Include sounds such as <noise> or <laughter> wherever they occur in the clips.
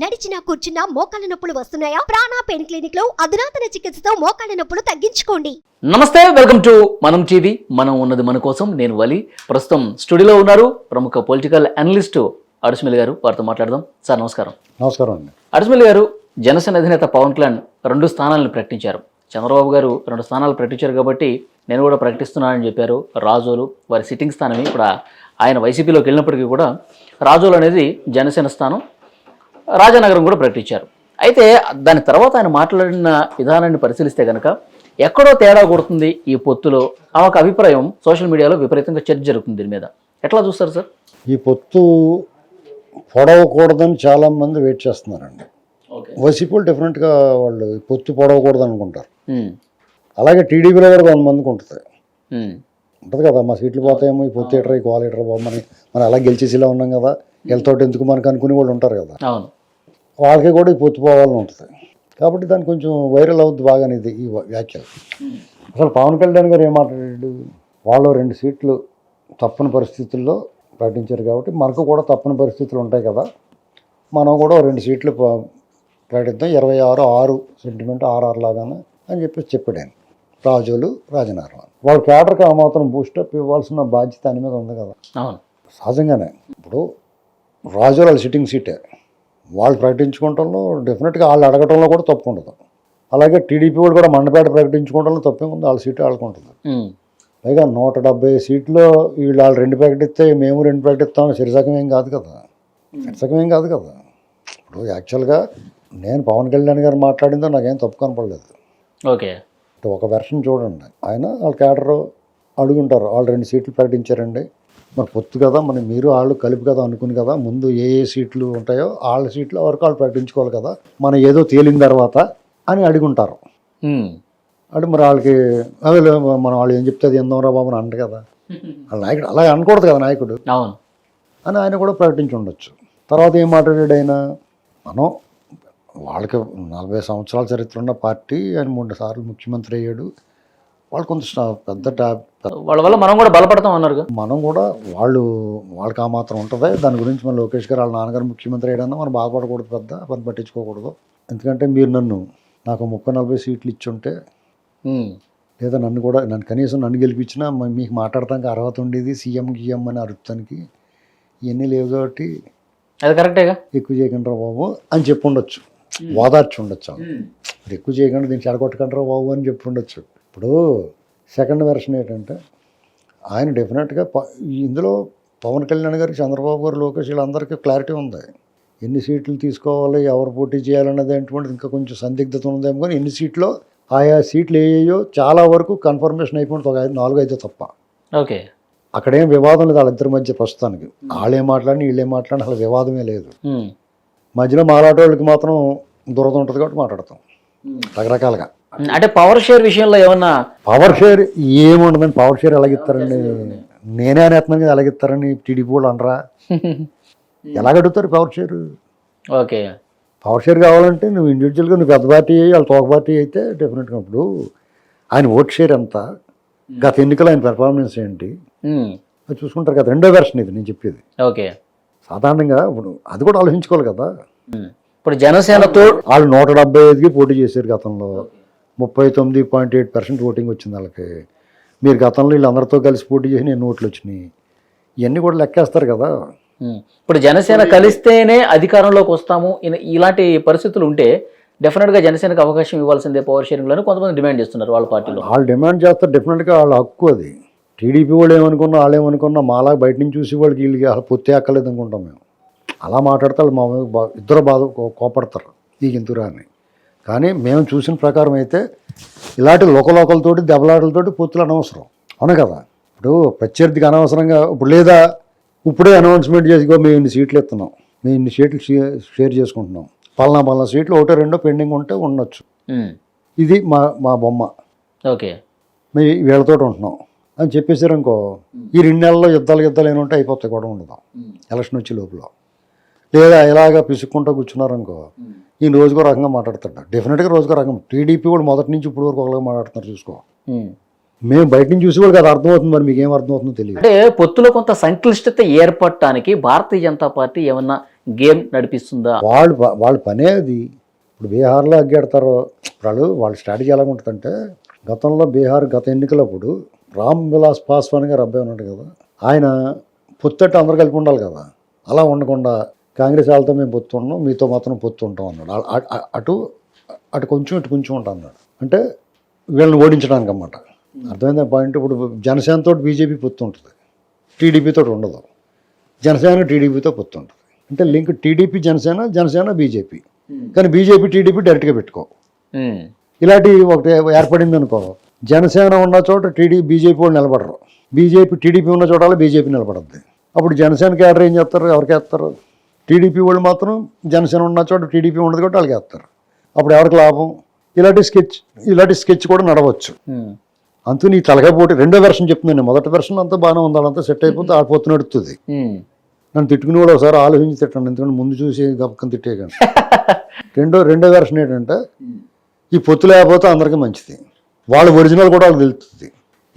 నడిచినా కూర్చున్నా మోకాళ్ళ నొప్పులు వస్తున్నాయా? ప్రాణా పెయిన్ క్లినిక్లో అధునాతన చికిత్సతో మోకాళ్ళ నొప్పులు తగ్గించుకోండి. నమస్తే వెల్కమ్ టు మనం టీవీ. మనం ఉన్నది మన కోసం నేను వలి. ప్రస్తుతం స్టూడియోలో ఉన్నారు ప్రముఖ పొలిటికల్ అనలిస్ట్ అడుసుమిల్ గారు. వారితో మాట్లాడదాం. సార్ నమస్కారం. నమస్కారం అండి. అడుసుమిల్ గారు జనసేన అధినేత పవన్ కళ్యాణ్ రెండు స్థానాలను ప్రకటించారు. చంద్రబాబు గారు రెండు స్థానాలు ప్రకటించారు కాబట్టి నేను కూడా ప్రకటిస్తున్నానని చెప్పారు. రాజోలు వారి సిట్టింగ్ స్థానమే. ఇప్పుడు ఆయన వైసీపీలోకి వెళ్ళినప్పటికీ కూడా రాజోలు అనేది జనసేన స్థానం. రాజానగరం కూడా ప్రకటించారు. అయితే దాని తర్వాత ఆయన మాట్లాడిన విధానాన్ని పరిశీలిస్తే కనుక ఎక్కడో తేడా కొడుతుంది ఈ పొత్తులో ఆ ఒక అభిప్రాయం సోషల్ మీడియాలో విపరీతంగా చర్చ జరుగుతుంది దీని మీద. ఎట్లా చూస్తారు సార్? ఈ పొత్తు పొడవకూడదని చాలా మంది వెయిట్ చేస్తున్నారండి వైసీపీలు డిఫరెంట్గా వాళ్ళు ఈ పొత్తు పొడవకూడదు అనుకుంటారు అలాగే టీడీపీలో కూడా కొంతమందికి ఉంటుంది. ఉంటుంది కదా మా సీట్లు పోతాయేమో ఈ పొత్తు ఎటర్ ఈ ఎటర్ పోమని మనం అలా గెలిచేసిలా ఉన్నాం కదా వీళ్ళతోటి ఎందుకు మనకు అనుకునే వాళ్ళు ఉంటారు కదా. అవును. వాళ్ళకి కూడా ఈ పొత్తు పోవాలని ఉంటుంది. కాబట్టి దాన్ని కొంచెం వైరల్ అవుద్ది బాగానే ఇది ఈ వ్యాఖ్యలు. అసలు పవన్ కళ్యాణ్ గారు ఏం మాట్లాడాడు? వాళ్ళు రెండు సీట్లు తప్పని పరిస్థితుల్లో ప్రకటించారు కాబట్టి మనకు కూడా తప్పని పరిస్థితులు ఉంటాయి కదా. మనం కూడా రెండు సీట్లు ప్రకటిద్దాం. ఇరవై ఆరు ఆరు సెంటిమెంట్ ఆరు ఆరు లాగానే అని చెప్పేసి చెప్పాడు ఆయన. రాజులు రాజనారాయణ. వాళ్ళ క్యాడర్కి ఆ మాత్రం బూస్టప్ ఇవ్వాల్సిన బాధ్యత ఆయన మీద ఉంది కదా. అవును. సహజంగానే. ఇప్పుడు రాజు వాళ్ళ సిట్టింగ్ సీటే వాళ్ళు ప్రకటించుకోవటంలో డెఫినెట్గా వాళ్ళు అడగటంలో కూడా తప్పు ఉండదు. అలాగే టీడీపీ వాళ్ళు కూడా మండపేట ప్రకటించుకోవడంలో తప్పే ఉంది వాళ్ళ సీటు వాళ్ళకు ఉంటుంది. పైగా నూట డెబ్బై సీట్లో వీళ్ళు వాళ్ళు రెండు ప్రకటిస్తే మేము రెండు ప్రకటిస్తాం శరిసకం ఏం కాదు కదా. శరిసకం ఏం కాదు కదా. ఇప్పుడు యాక్చువల్గా నేను పవన్ కళ్యాణ్ గారు మాట్లాడిందో నాకేం తప్పు కనపడలేదు. ఓకే. ఒక వెర్షన్ చూడండి. ఆయన వాళ్ళ క్యాడర్ అడుగుంటారు వాళ్ళు రెండు సీట్లు ప్రకటించారండి. మరి పొత్తు కదా మరి మీరు వాళ్ళు కలిపి కదా అనుకుని కదా ముందు ఏ ఏ సీట్లు ఉంటాయో వాళ్ళ సీట్ల వరకు వాళ్ళు ప్రకటించుకోవాలి కదా మనం ఏదో తేలిన తర్వాత అని అడుగుంటారు. అడు మరి వాళ్ళకి అదే మనం వాళ్ళు ఏం చెప్తే అది ఎందాం రా బాబు అని అంటారు కదా. <laughs> వాళ్ళ నాయకుడు అలా అనకూడదు కదా నాయకుడు. అవును. అని ఆయన కూడా ప్రకటించి ఉండొచ్చు. తర్వాత ఏం మాట్లాడాడు ఆయన? మనం వాళ్ళకి నలభై సంవత్సరాల చరిత్ర ఉన్న పార్టీ ఆయన మూడు సార్లు ముఖ్యమంత్రి అయ్యాడు. వాళ్ళు కొంత పెద్ద వాళ్ళ వల్ల మనం కూడా బలపడతాం అన్నారుగా. మనం కూడా వాళ్ళు వాళ్ళకి ఆ మాత్రం ఉంటుంది. దాని గురించి మన లోకేష్ గారు వాళ్ళ నాన్నగారు ముఖ్యమంత్రి అయ్యాడన్నా మనం బాధపడకూడదు పెద్ద పని పట్టించుకోకూడదు. ఎందుకంటే మీరు నన్ను నాకు ముప్పై నలభై సీట్లు ఇచ్చుంటే. లేదా నన్ను కూడా నన్ను కనీసం నన్ను గెలిపించినా మీకు మాట్లాడటానికి అర్హత ఉండేది సీఎం గీఎం అని అరుతానికి ఇవన్నీ లేవు కాబట్టి అది కరెక్టేగా ఎక్కువ చేయకండి బాబు అని చెప్పి ఉండొచ్చు. ఓదార్చి ఉండొచ్చు. ఎక్కువ చేయకుండా దీన్ని చెడగొట్టకండి రా బాబు అని చెప్పి ఉండొచ్చు. ఇప్పుడు సెకండ్ వెర్షన్ ఏంటంటే ఆయన డెఫినెట్గా ప- ఇందులో పవన్ కళ్యాణ్ గారికి చంద్రబాబు గారు లోకేష్ వీళ్ళందరికీ క్లారిటీ ఉంది. ఎన్ని సీట్లు తీసుకోవాలి ఎవరు పోటీ చేయాలన్నది అటువంటిది ఇంకా కొంచెం సందిగ్ధత ఉందేమో కానీ ఎన్ని సీట్లో ఆయా సీట్లు ఏయో చాలా వరకు కన్ఫర్మేషన్ అయిపోయింది. ఒక ఐదు నాలుగు ఐదో తప్ప. ఓకే. అక్కడేం వివాదం లేదు వాళ్ళిద్దరి మధ్య ప్రస్తుతానికి. వాళ్ళేం మాట్లాడిన వీళ్ళేం మాట్లాడిన అసలు వివాదమే లేదు. మధ్యలో మాలాడే వాళ్ళకి మాత్రం దురద ఉంటుంది కాబట్టి మాట్లాడతాం. రకరకాలుగా. అంటే పవర్ షేర్ విషయంలో ఏమన్నా? పవర్ షేర్ ఏముండదండి. పవర్ షేర్ ఎలాగిస్తారండి నేనే అనేస్తున్నాను కదా ఎలాగిస్తారని టీడీపీ వాళ్ళు అనరా? <laughs> ఎలాగడుగుతారు power share okay. Power share కావాలంటే నువ్వు ఇండివిజువల్గా నువ్వు పెద్ద పార్టీ అయ్యి వాళ్ళు తోక పార్టీ అయితే డెఫినెట్గా ఇప్పుడు ఆయన ఓట్ షేర్ ఎంత? గత ఎన్నికలు ఆయన పెర్ఫార్మెన్స్ ఏంటి? ఉమ్. అది చూసుకుంటారు కదా రెండో వెర్షన్ ఇది నేను చెప్పేది. ఓకే. సాధారణంగా ఇప్పుడు అది కూడా ఆలోచించుకోవాలి కదా. ఉమ్. ఇప్పుడు జనసేనతో వాళ్ళు నూట డెబ్బై ఐదుకి పోటీ చేశారు గతంలో. ముప్పై తొమ్మిది పాయింట్ ఎయిట్ పర్సెంట్ ఓటింగ్ వచ్చింది వాళ్ళకి. మీరు గతంలో వీళ్ళందరితో కలిసి పోటీ చేసి ఎన్ని ఓట్లు వచ్చినాయి. ఇవన్నీ కూడా లెక్కేస్తారు కదా. ఇప్పుడు జనసేన కలిస్తేనే అధికారంలోకి వస్తాము. ఇలాంటి పరిస్థితులు ఉంటే డెఫినెట్గా జనసేనకు అవకాశం ఇవ్వాల్సిందే పవర్ షేరింగ్లో కొంతమంది డిమాండ్ చేస్తున్నారు వాళ్ళ పార్టీలో. వాళ్ళు డిమాండ్ చేస్తారు డెఫినెట్గా వాళ్ళ హక్కు అది. టీడీపీ వాళ్ళు ఏమనుకున్నా వాళ్ళు ఏమనుకున్నా మాలా బయట నుంచి చూసి వాళ్ళకి వీళ్ళకి అసలు పొత్తే అక్కర్లేదు అనుకుంటాం మేము. అలా మాట్లాడితే వాళ్ళు మా ఇద్దరు బాధ కోపడతారు. నీకు ఇంతురా అని కానీ మేము చూసిన ప్రకారం అయితే ఇలాంటి లోకలోకలతోటి దెబ్బలాటలతోటి పొత్తులు అనవసరం. అవును కదా? ఇప్పుడు ప్రత్యర్థికి అనవసరంగా ఇప్పుడు లేదా ఇప్పుడే అనౌన్స్మెంట్ చేసి "ఇగో మేము ఇన్ని సీట్లు ఇస్తున్నాం. మేము ఇన్ని సీట్లు షేర్ చేసుకుంటున్నాం. పలానా పలానా సీట్లు ఒకటో రెండో పెండింగ్ ఉంటే ఉండొచ్చు. ఇది మా మా బొమ్మ. ఓకే. మేము వీళ్ళతో ఉంటున్నాం. అని చెప్పేసారు అనుకో ఈ రెండు నెలల్లో యుద్ధాలు యుద్ధాలు ఏమి ఉంటే అయిపోతాయి కూడా ఉండదు. ఎలక్షన్ వచ్చే లోపల. లేదా ఇలాగ పిసుక్కుంటూ కూర్చున్నారనుకో ఈ రోజుకో రకంగా మాట్లాడతాడు డెఫినెట్గా రోజుకో రకం. టీడీపీ కూడా మొదటి నుంచి ఇప్పుడు వరకు ఒకలాగా మాట్లాడుతున్నారు చూసుకో. మేము బయట నుంచి చూసి వాళ్ళకి అది అర్థమవుతుంది మరి మీకు ఏం అర్థమవుతుందో తెలియదు. అంటే పొత్తులో కొంత సంక్లిష్టత ఏర్పడటానికి భారతీయ జనతా పార్టీ ఏమన్నా గేమ్ నడిపిస్తుందా? వాళ్ళు వాళ్ళ పనే అది. ఇప్పుడు బీహార్లో అగ్గెడతారు వాళ్ళు వాళ్ళ స్ట్రాటజీ ఎలా ఉంటుందంటే గతంలో బీహార్ గత ఎన్నికలప్పుడు రామ్ విలాస్ పాస్వాన్ గారు అబ్బాయి ఉన్నాడు కదా ఆయన పొత్తట్టు అందరు కలిపి ఉండాలి కదా. అలా ఉండకుండా కాంగ్రెస్ వాళ్ళతో మేము పొత్తు ఉన్నాం మీతో మాత్రం పొత్తు ఉంటాం అన్నాడు అటు అటు కొంచెం ఇటు కొంచెం ఉంటాం అన్నాడు. అంటే వీళ్ళని ఓడించడానికి అన్నమాట. అర్థమైందా పాయింట్? ఇప్పుడు జనసేనతో బీజేపీ పొత్తు ఉంటుంది టీడీపీతో ఉండదు. జనసేన టీడీపీతో పొత్తు ఉంటుంది అంటే link TDP Janasena Janasena BJP. కానీ బీజేపీ టీడీపీ డైరెక్ట్గా పెట్టుకో. ఉమ్, ఇలాంటి ఒకటి ఏర్పడింది అనుకో జనసేన ఉన్న చోట టీడీ బీజేపీ వాళ్ళు నిలబడరు. బీజేపీ టీడీపీ ఉన్న చోట బీజేపీ నిలబడద్ది. అప్పుడు జనసేన క్యాడర్ ఏం చేస్తారు? ఎవరికి వేస్తారు? టీడీపీ వాళ్ళు మాత్రం జనసేన ఉన్న చోట టీడీపీ ఉండదు కాబట్టి వాళ్ళకి వేస్తారు. అప్పుడు ఎవరికి లాభం? ఇలాంటి స్కెచ్ ఇలాంటి స్కెచ్ కూడా నడవచ్చు. అంతూ నీ తలగా పోటీ రెండో వెర్షన్ చెప్తున్నాను మొదటి వెర్షన్ అంతా బాగానే ఉంది. వాళ్ళంతా సెట్ అయిపోతే ఆ పొత్తు నడుస్తుంది ఉమ్. నన్ను తిట్టుకుని కూడా ఒకసారి ఆలోచించి తిట్టండి. ఎందుకంటే ముందు చూసి గప్పకం తిట్టే కానీ <laughs> రెండో రెండో వెర్షన్ ఏంటంటే ఈ పొత్తు లేకపోతే అందరికీ మంచిది. వాళ్ళ ఒరిజినల్ కూడా వాళ్ళకి తెలుస్తుంది.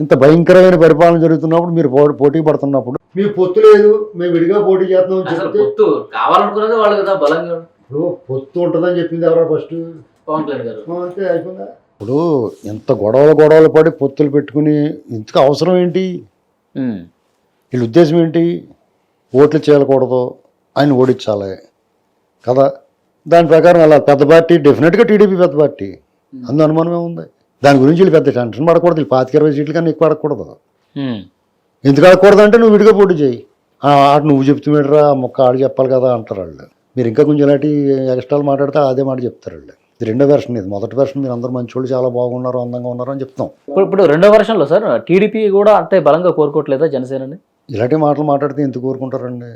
ఇంత భయంకరమైన పరిపాలన జరుగుతున్నప్పుడు మీరు పో- పోటీ పడుతున్నప్పుడు? మీ పొత్తు లేదు మేము విడిగా పోటీ చేస్తున్నాం అసలు పొత్తు కావాలనుకున్నది వాళ్ళు కదా బలంగా ఇప్పుడు పొత్తు ఉంటుందని చెప్పింది ఎవరో ఫస్ట్? పవన్ కళ్యాణ్ గారు. అంతే అయిపోయిందా? ఇప్పుడు ఎంత గొడవలు గొడవలు పడి పొత్తులు పెట్టుకుని ఇంతకు అవసరం ఏంటి? ఉమ్, వీళ్ళ ఉద్దేశం ఏంటి? ఓట్లు చేయకూడదు ఆయన ఓడించాలి కదా. దాని ప్రకారం అలా పెద్ద పార్టీ డెఫినెట్గా టీడీపీ పెద్ద పార్టీ. అందు అనుమానమే ఉంది. దాని గురించి వీళ్ళు పెద్ద టెన్షన్ పడకూడదు. వీళ్ళు పాతిక ఇరవై సీట్ల కన్నా ఎక్కువ అడగకూడదు. ఎందుకు అడగకూడదు అంటే నువ్వు విడిగా పోటీ చేయి. ఆ, ఆడు నువ్వు చెప్తున్నాడురా మొక్క ఆడు చెప్పాలి కదా అంటారు వాళ్ళు. మీరు ఇంకా కొంచెం ఇలాంటి ఎక్స్ట్రాలు మాట్లాడితే అదే మాట చెప్తారు వాళ్ళు. ఇది రెండో వెర్షన్ ఇది. మొదటి వెర్షన్ మీరు అందరూ మంచోళ్ళు చాలా బాగున్నారు అందంగా ఉన్నారు అని చెప్తాం. ఇప్పుడు ఇప్పుడు రెండో వర్షంలో సార్ టీడీపీ కూడా అంతే బలంగా కోరుకోవట్లేదా జనసేనని? ఇలాంటి మాటలు మాట్లాడితే ఎందుకు కోరుకుంటారండి?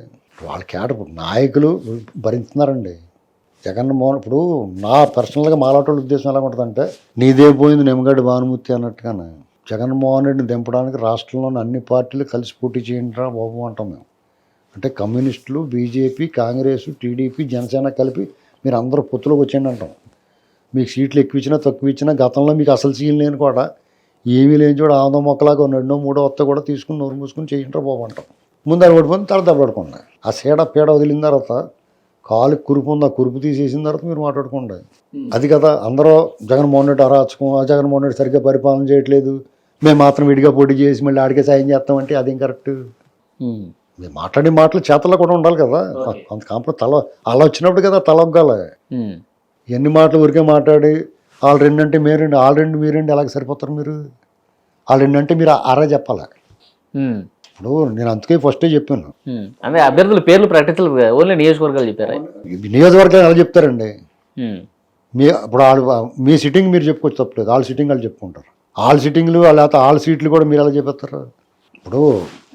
వాళ్ళ కేట నాయకులు భరిస్తున్నారండి జగన్మోహన్ ఇప్పుడు నా పర్సనల్గా మాలాటోళ్ళ ఉద్దేశం ఎలా ఉంటుందంటే నీదే పోయింది నిమ్మగడ్డి భానుమూర్తి అన్నట్టుగానే జగన్మోహన్ రెడ్డిని దింపడానికి రాష్ట్రంలోని అన్ని పార్టీలు కలిసి పోటీ చేయండిరా బాబు అంటాం మేము. అంటే కమ్యూనిస్టులు బీజేపీ కాంగ్రెస్ టీడీపీ జనసేన కలిపి మీరు అందరూ పొత్తులోకి వచ్చేయండి అంటాం. మీకు సీట్లు ఎక్కువ ఇచ్చినా తక్కువ ఇచ్చినా గతంలో మీకు అసలు సీన్ లేని కూడా ఏమీ లేని చూడ ఆందో మొక్కలాగా రెండో మూడో వత్త కూడా తీసుకుని నోరు మూసుకుని చేయంటారు బాబు అంటాం. ముందు అది తర్వాత దెబ్బలాడుకోండి ఆ సీడ పీడ వదిలిన తర్వాత కాలు కురుపు ఉంది? ఆ కురుపు తీసేసిన తర్వాత మీరు మాట్లాడుకోండి. అది కదా అందరూ జగన్మోహన్ రెడ్డి అరాచకం ఆ జగన్మోహన్ రెడ్డి సరిగ్గా పరిపాలన చేయట్లేదు. మేము మాత్రం విడిగా పోటీ చేసి మళ్ళీ ఆడికే సాయం చేస్తామంటే అదేం కరెక్ట్ ఉమ్, మీరు మాట్లాడే మాటలు చేతల్లో కూడా ఉండాలి కదా. అంత కాంప్ర తల అలా వచ్చినప్పుడు కదా తల ఒగ్గాలి ఉమ్, ఎన్ని మాటలు ఊరికే మాట్లాడి వాళ్ళు రెండు అంటే మీరండి వాళ్ళు రెండు మీరండి ఎలాగ సరిపోతారు మీరు? వాళ్ళు రెండు అంటే మీరు అరా చెప్పాలి? ఇప్పుడు నేను అందుకే ఫస్టే చెప్పాను. అంటే అభ్యర్థుల పేర్లు ప్రకటించలేదు కదా, ఓన్లీ నియోజకవర్గాలు చెప్పారా? నియోజకవర్గాలు ఎలా చెప్తారండి? మీ ఇప్పుడు వాళ్ళు మీ సిట్టింగ్ మీరు చెప్పుకోవచ్చు తప్పలేదు వాళ్ళ సిట్టింగ్ వాళ్ళు చెప్పుకుంటారు. వాళ్ళ సిట్టింగ్లు లేకపోతే వాళ్ళ సీట్లు కూడా మీరు ఎలా చెప్పేస్తారు? ఇప్పుడు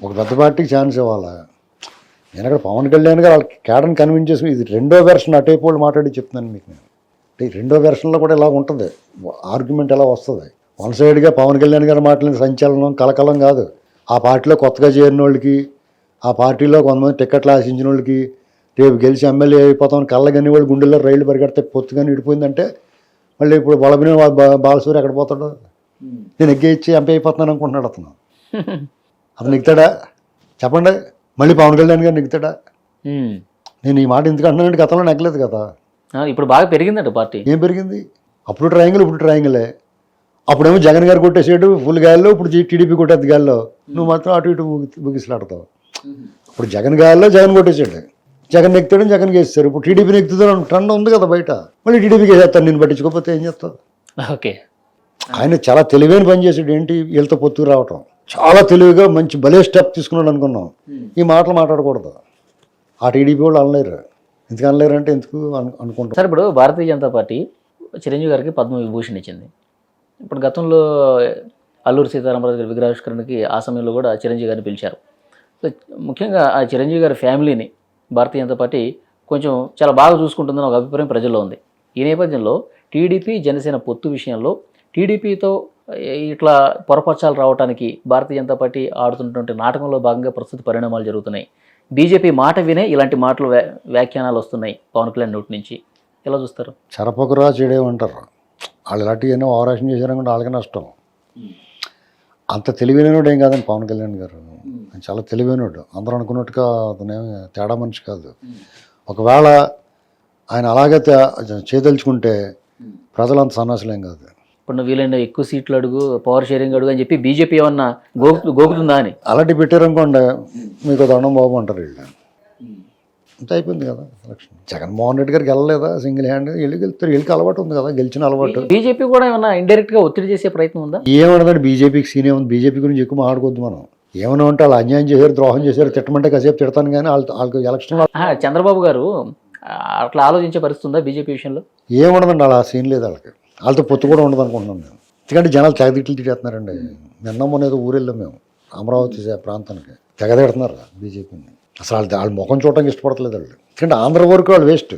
ఒక పెద్ద పార్టీకి ఛాన్స్ ఇవ్వాలా? నేను అక్కడ పవన్ కళ్యాణ్ గారు వాళ్ళ కేడర్ని కన్విన్స్ చేసుకుని ఇది రెండో వెర్షన్ అటైపు వాళ్ళు మాట్లాడి చెప్తున్నాను మీకు నేను. అంటే ఈ రెండో వెర్షన్లో కూడా ఇలా ఉంటుంది. ఆర్గ్యుమెంట్ ఎలా వస్తుంది? వన్ సైడ్గా పవన్ కళ్యాణ్ గారు మాట్లాడిన సంచలనం కలకలం కాదు. ఆ పార్టీలో కొత్తగా చేరిన వాళ్ళకి ఆ పార్టీలో కొంతమంది టికెట్లు ఆశించిన వాళ్ళకి రేపు గెలిచి ఎమ్మెల్యే అయిపోతామని కళ్ళగని వాళ్ళు గుండెల్లో రైళ్ళు పరిగెడితే పొత్తుగాని విడిపోయిందంటే మళ్ళీ ఇప్పుడు బలబిన బాలసూరి ఎక్కడ పోతాడు. నేను ఎగ్గే ఇచ్చి ఎంపీ అయిపోతున్నాను అనుకుంటున్నాడు అతను. <laughs> అతను నెగ్గుతాడా? చెప్పండి. మళ్ళీ పవన్ కళ్యాణ్ గారు నెగ్గుతాడా. నేను ఈ మాట ఎందుకు అంటున్నానంటే గతంలో నెగ్గలేదు కదా. ఇప్పుడు బాగా పెరిగిందంట పార్టీ. ఏం పెరిగింది? అప్పుడు ట్రయాంగిల్ ఇప్పుడు ట్రయాంగిలే అప్పుడేమో జగన్ గారు కొట్టేసాడు ఫుల్ గాల్లో ఇప్పుడు టీడీపీ కొట్టేది గాల్లో. నువ్వు మాత్రం అటు ఇటు ముగిసిలాడతావు. ఇప్పుడు జగన్ గాల్లో జగన్ కొట్టేసాడు. జగన్ నెక్తాడు జగన్ వేస్తారు ఇప్పుడు టీడీపీ నెక్కుతుందని ట్రెండ్ ఉంది కదా బయట. మళ్ళీ టీడీపీకి వేసేస్తాను నేను పట్టించుకోకపోతే ఏం చేస్తావు? ఓకే. ఆయన చాలా తెలివైన పని చేసాడు ఏంటి? వీళ్ళతో పొత్తు రావటం. చాలా తెలివిగా మంచి భలే స్టెప్ తీసుకున్నాడు అనుకున్నాం. ఈ మాటలు మాట్లాడకూడదు. ఆ టీడీపీ వాళ్ళు అనలేరు. ఎందుకు అనలేరు అంటే ఎందుకు అను అనుకుంటాం? సార్ ఇప్పుడు భారతీయ జనతా పార్టీ చిరంజీవి గారికి పద్మ విభూషణ్ ఇచ్చింది. ఇప్పుడు గతంలో అల్లూరు సీతారామరాజు గారి విగ్రహావిష్కరణకి ఆ సమయంలో కూడా చిరంజీవి గారిని పిలిచారు. సో ముఖ్యంగా ఆ చిరంజీవి గారి ఫ్యామిలీని భారతీయ జనతా పార్టీ కొంచెం చాలా బాగా చూసుకుంటుందని ఒక అభిప్రాయం ప్రజల్లో ఉంది. ఈ నేపథ్యంలో టీడీపీ జనసేన పొత్తు విషయంలో టీడీపీతో ఇట్లా పొరపచ్చాలు రావడానికి భారతీయ జనతా పార్టీ ఆడుతున్నటువంటి నాటకంలో భాగంగా ప్రస్తుత పరిణామాలు జరుగుతున్నాయి. బీజేపీ మాట వినే ఇలాంటి మాటలు వ్యా- వ్యాఖ్యానాలు వస్తున్నాయి పవన్ కళ్యాణ్ నోటి నుంచి. ఎలా చూస్తారు? చెరపకురా చెడేమంటారు వాళ్ళు ఇలాంటివన్నీ ఆపరేషన్ చేశారనుకుంటే వాళ్ళకి నష్టం. అంత తెలివైనోడు ఏం కాదండి పవన్ కళ్యాణ్ గారు. ఆయన చాలా తెలివైనోడు. అందరూ అనుకున్నట్టుగా అతనేమి తేడా మనిషి కాదు. ఒకవేళ ఆయన అలాగే చేయదలుచుకుంటే ప్రజలంత సన్నాసులేం కాదు. ఇప్పుడు నువ్వు వీలైన ఎక్కువ సీట్లు అడుగు పవర్ షేరింగ్ అడుగు అని చెప్పి బీజేపీ ఏమన్నా గోకు గోకుతుందా అని? అలాంటి పెట్టారనుకోండి మీకు దండం బాబు అంటారు వీళ్ళు. అంత అయిపోయింది కదా ఎలక్షన్ జగన్మోహన్ రెడ్డి గారికి వెళ్ళలేదా సింగిల్ హ్యాండ్ వెళ్ళి గెలుస్తారు. వీళ్ళకి అలవాటు ఉంది కదా గెలిచిన అలవాటు. బీజేపీ కూడా ఏమన్నా ఇండైరెక్ట్గా ఒత్తిడి చేసే ప్రయత్నం ఉందా? ఏమన్నదండి బీజేపీకి సీనే ఉంది బీజేపీ గురించి ఎక్కువ మాట్లాడుకోవద్దు మనం. ఏమైనా ఉంటే వాళ్ళు అన్యాయం చేశారు ద్రోహం చేశారు తిట్టమంటే కాసేపు తిడతాను కానీ వాళ్ళ వాళ్ళకి ఎలక్షన్లో ఆ, చంద్రబాబు గారు అట్లా ఆలోచించే పరిస్థితి ఉందా బీజేపీ విషయంలో? ఏముండదండి అలా సీన్ లేదు వాళ్ళకి. వాళ్ళతో పొత్తు కూడా ఉండదు అనుకుంటున్నాం మేము. ఎందుకంటే జనాలు తెగదిట్లు తిట్టేస్తున్నారండి. నిన్న మొన్న ఏదో ఊరు వెళ్ళాం మేము అమరావతి ప్రాంతానికి. తెగదెడుతున్నారు బీజేపీని. అసలు వాళ్ళ వాళ్ళ ముఖం చూడటానికి ఇష్టపడట్లేదు వాళ్ళు. ఎందుకంటే ఆంధ్ర వరకు వాళ్ళు వేస్ట్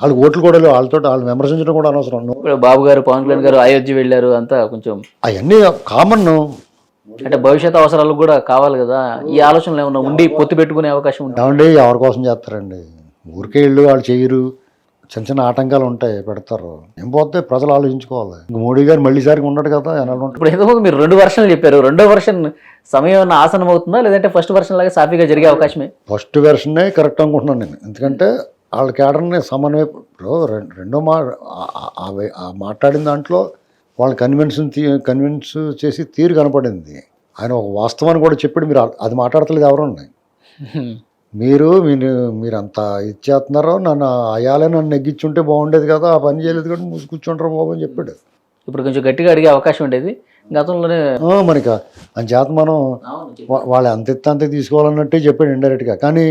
వాళ్ళు ఓట్లు కూడా లేవు వాళ్ళతో వాళ్ళు విమర్శించడం కూడా అనవసరం. బాబు గారు పవన్ కళ్యాణ్ గారు అయోధ్య వెళ్ళారు అంతా కొంచెం అవన్నీ కామన్ అంటే భవిష్యత్ అవసరాలకు కూడా కావాలి కదా. ఈ ఆలోచనలు ఏమన్నా ఉండి పొత్తు పెట్టుకునే అవకాశం ఉంది? ఏమండి ఎవరి కోసం చేస్తారండి? ఊరికే ఇళ్ళు వాళ్ళు చేయరు. చిన్న చిన్న ఆటంకాలు ఉంటాయి పెడతారు. ఏం పోతే ప్రజలు ఆలోచించుకోవాలి. ఇంక మోడీ గారు మళ్ళీసారికి ఉన్నాడు కదా ఇప్పుడు మీరు రెండు వర్షన్లు చెప్పారు. రెండో వర్షన్ సమయం ఆసనం అవుతుందా? లేదంటే ఫస్ట్ వర్షన్ లాగా సాఫీగా జరిగే అవకాశమే? ఫస్ట్ వెర్షనే కరెక్ట్ అనుకుంటున్నాను నేను. ఎందుకంటే వాళ్ళ కేడర్ని సమన్వయ ఇప్పుడు రెండో మా మాట్లాడిన దాంట్లో వాళ్ళ కన్విన్స్ కన్విన్స్ చేసి తీరు కనపడింది. ఆయన ఒక వాస్తవాన్ని కూడా చెప్పాడు. మీరు అది మాట్లాడతలేదు ఎవరండి మీరు మీరు మీరు అంత ఇచ్చేస్తున్నారో నన్ను అయ్యాలే నన్ను నెగ్గించుంటే బాగుండేది కదా ఆ పని చేయలేదు కూడా మూసి కూర్చుంటారు బాబు అని చెప్పాడు. ఇప్పుడు కొంచెం గట్టిగా అడిగే అవకాశం ఉండేది. గతంలోనే మనకి అని చేత మనం వాళ్ళు అంత ఎత్తు అంతే తీసుకోవాలన్నట్టే చెప్పాడు ఇండైరెక్ట్గా. కానీ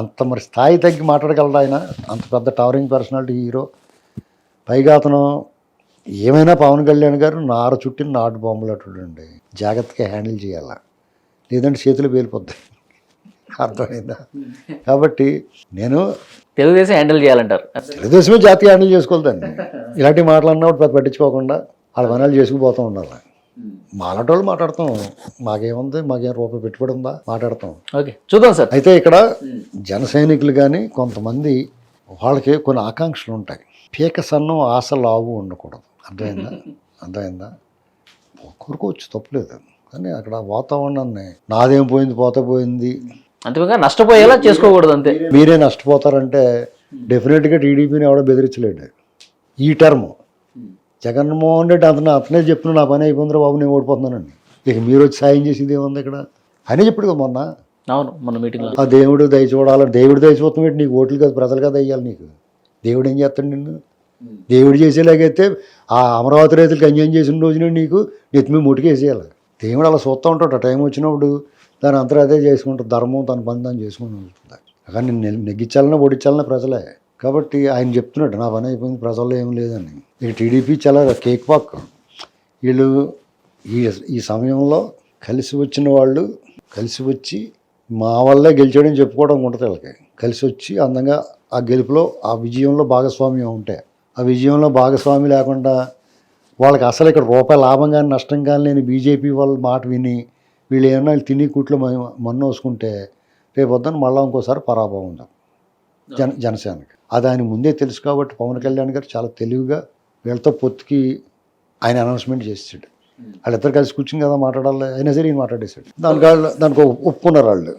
అంత మరి స్థాయి తగ్గి మాట్లాడగలడు ఆయన? అంత పెద్ద టవరింగ్ పర్సనాలిటీ హీరో పైగా అతను ఏమైనా పవన్ కళ్యాణ్ గారు నార చుట్టిన నాటు బాంబులు అటుండండి జాగ్రత్తగా హ్యాండిల్ చేయాలా? లేదంటే చేతులు పేలిపోద్ది. అర్థమైందా? కాబట్టి నేను తెలుగుదేశం హ్యాండిల్ చేయాలంటారు. తెలుగుదేశమే జాతీయ హ్యాండిల్ చేసుకోలేదండి. ఇలాంటి మాటలు అన్నప్పుడు పెద్ద పట్టించుకోకుండా వాళ్ళ పనులు చేసుకుపోతూ ఉండాలి. మాలాటోళ్ళు మాట్లాడతాం. మాకేముంది? మాకేం రూపాయి పెట్టుబడి ఉందా? మాట్లాడతాం. ఓకే చూద్దాం సార్. అయితే ఇక్కడ జన సైనికులు కానీ కొంతమంది వాళ్ళకి కొన్ని ఆకాంక్షలు ఉంటాయి. పీక సన్నం ఆశ లావు ఉండకూడదు. అర్థమైందా? <laughs> అర్థమైందా? కోరుకోవచ్చు తప్పులేదు. కానీ అక్కడ వాతావరణాన్ని నాదేం పోయింది పోతే పోయింది. అంతేగా నష్టపోయేలా చేసుకోకూడదు అంతే. మీరే నష్టపోతారంటే డెఫినెట్గా టీడీపీని ఎవడో బెదిరించలేడు. ఈ టర్మ్. జగన్మోహన్ రెడ్డి అతను అతనే చెప్పిన నా పని అయిపోయిందిరా బాబు నేను ఓడిపోతున్నానండి ఇక మీరు వచ్చి సాయం చేసేది ఏముంది ఇక్కడ? ఆయన చెప్పాడు కదా మొన్న. అవును మన మీటింగ్లో. ఆ దేవుడు దయ చూడాలని దేవుడు దయ చూస్తాం ఏంటి? నీకు ఓట్లు కాదు ప్రజలు కదా అయ్యాలి నీకు. దేవుడు ఏం చేస్తాడు నిన్ను? దేవుడు చేసేలాగైతే ఆ అమరావతి రైతులకు అన్యాయం చేసిన రోజునే నీకు నెత్తిమీ ముటికేసేయాలి. దేవుడు అలా చూస్తూ ఉంటాడు. ఆ టైం వచ్చినప్పుడు దాని అంతా అదే చేసుకుంటాడు ధర్మం తన పని దాన్ని చేసుకుని ఉంటుంది? కానీ నేను నెగ్గించాలన్నా ఓడించాలన్నా ప్రజలే. కాబట్టి ఆయన చెప్తున్నాడు నా పని అయిపోయింది ప్రజల్లో ఏం లేదని. ఇక టీడీపీ చాలా కేక్ పాక్. వీళ్ళు ఈ ఈ సమయంలో కలిసి వచ్చిన వాళ్ళు కలిసి వచ్చి మా వల్లే గెలిచాడని చెప్పుకోవడం ఉంటుంది వీళ్ళకి. కలిసి వచ్చి అందంగా ఆ గెలుపులో ఆ విజయంలో భాగస్వామ్యం ఉంటే ఆ విజయంలో భాగస్వామి లేకుండా వాళ్ళకి అసలు ఇక్కడ రూపాయి లాభం కానీ నష్టం కానీ లేని బీజేపీ వాళ్ళ మాట విని వీళ్ళు ఏమన్నా తిని కుట్లు మన్ను వేసుకుంటే రేపు వద్దని మళ్ళీ ఇంకోసారి పరాభవం ఉంది? జన జనసేనకి. అది ఆయన ముందే తెలుసు కాబట్టి పవన్ కళ్యాణ్ గారు చాలా తెలివిగా వీళ్ళతో పొత్తుకి ఆయన అనౌన్స్మెంట్ చేసాడు వాళ్ళిద్దరు కలిసి కూర్చుని కదా మాట్లాడాలి అయినా సరే ఈయన మాట్లాడేశాడు. దానికి వాళ్ళు దానికి ఒప్- ఒప్పుకున్నారు వాళ్ళు.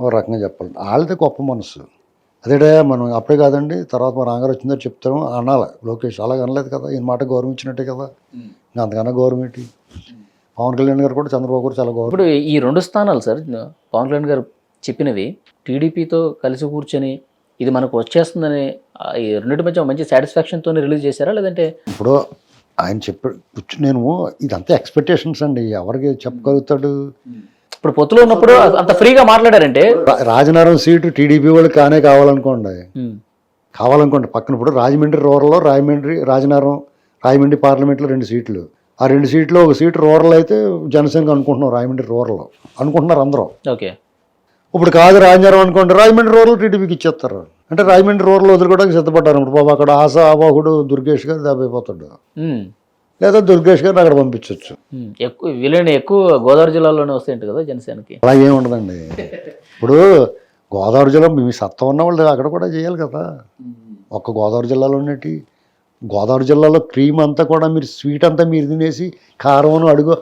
ఒక రకంగా చెప్పాలి. వాళ్ళది గొప్ప మనసు. అదేడే మనం అప్పుడే కాదండి తర్వాత మన ఆంగారు వచ్చిందో చెప్తాము అనాలి. లోకేష్ అలాగ అనలేదు కదా ఈయన మాట గౌరవించినట్టే కదా. ఇంకా అంతకన్నా గౌరవం ఏంటి? పవన్ కళ్యాణ్ గారు కూడా చంద్రబాబు గారు చాలా గౌరవం. ఇప్పుడు ఈ రెండు స్థానాలు సార్ పవన్ కళ్యాణ్ గారు చెప్పినవి టీడీపీతో కలిసి కూర్చొని ఇది మనకు వచ్చేస్తుందని ఈ రెండింటి మధ్య మంచి సాటిస్ఫాక్షన్తో రిలీజ్ చేశారా? లేదంటే ఇప్పుడు ఆయన కూర్చుని నేను ఇదంతా ఎక్స్పెక్టేషన్స్ అండి. ఎవరికి చెప్పగలుగుతాడు? ఇప్పుడు పొత్తులో ఉన్నప్పుడు అంత ఫ్రీగా మాట్లాడారంటే రాజనగరం సీటు టీడీపీ వాళ్ళకి కానే కావాలనుకోండి. కావాలనుకోండి. పక్కన ఇప్పుడు రాజమండ్రి రూరల్లో రాజమండ్రి రాజనగరం రాజమండ్రి పార్లమెంట్లో రెండు సీట్లు. ఆ రెండు సీట్లు ఒక సీటు రూరల్ అయితే జనసేనకి అనుకుంటున్నాం రాజమండ్రి రూరల్. అనుకుంటున్నారు అందరూ. ఓకే. ఇప్పుడు కాదు రాజనగరం అనుకోండి రాజమండ్రి రూరల్ టీడీపీకి ఇచ్చేస్తారు. అంటే రాజమండ్రి రూరల్ వదులుకోవడానికి సిద్ధపడ్డారు. ఇప్పుడు బాబు అక్కడ ఆశ ఆవాహుడు దుర్గేష్ గారు దెబ్బైపోతాడు ఉమ్, లేదా దుర్గేష్ గారిని అక్కడ పంపించవచ్చు ఎక్కువ వీళ్ళని ఎక్కువ గోదావరి జిల్లాలోనే వస్తాయంట కదా జనసేనకి. అలా ఏమి ఉండదండి. ఇప్పుడు గోదావరి జిల్లా మీ సత్తా ఉన్న వాళ్ళు అక్కడ కూడా చేయాలి కదా. ఒక్క గోదావరి జిల్లాలో ఉన్నట్టు గోదావరి జిల్లాలో క్రీమ్ అంతా కూడా మీరు స్వీట్ అంతా మీరు తినేసి కారం అడుగు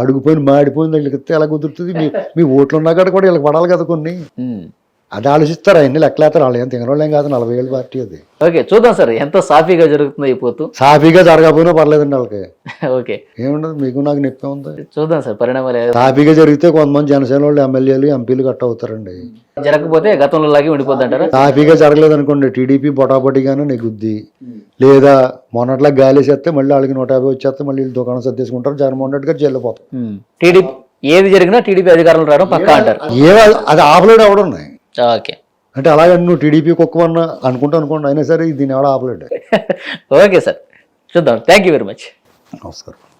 అడుగుపోయిన మాడిపోయింది వీళ్ళకి ఎలా కుదురుతుంది? మీ మీ ఓట్లు ఉన్నా కాడ కూడా వీళ్ళకి పడాలి కదా కొన్ని. అది ఆలోచిస్తారు అవన్నీ లెక్కలేస్తారు వాళ్ళు ఏం ఏం కాదు నలభై ఏళ్ళు పార్టీ అది. ఓకే చూద్దాం సార్ ఎంత సాఫీగా జరుగుతుందో ఈ పొత్తు సాఫీగా జరగకపోయినా పర్లేదండి వాళ్ళకి. <laughs> ఓకే. ఏముండదు మీకు నాకు నొప్పి ఉంది. చూద్దాం సార్ పరిణామాలు సాఫీగా జరిగితే కొంతమంది జనసేన వాళ్ళు ఎమ్మెల్యేలు ఎంపీలు కట్ట అవుతారండి. జరగకపోతే గతంలో లాగే ఉండిపోద్ది అంటారా? సాఫీగా జరగలేదు అనుకోండి టీడీపీ బొటాబొటిగానే నెగ్గుద్ది. లేదా మొన్నట్లా గాలి చేస్తే మళ్ళీ వాళ్ళకి నూట యాభై వచ్చేస్తే మళ్ళీ వీళ్ళు దుకాణం సర్దేసుకుంటారు జగన్మోహన్ రెడ్డి గారు జైల్లో పోతారు. టీడీపీ ఏది జరిగినా టీడీపీ అధికారంలో రావడం పక్కా అంటారు. ఏ అది ఆపలేడు ఎవడున్నాయి. ఓకే. అంటే అలాగే నువ్వు టీడీపీ కుక్కమన్నా అనుకుంటా అనుకోండి అయినా సరే దీన్ని ఎవడ ఆపలేడు. <laughs> Okay sir. చూద్దాం. థ్యాంక్ యూ వెరీ మచ్ నమస్కారం.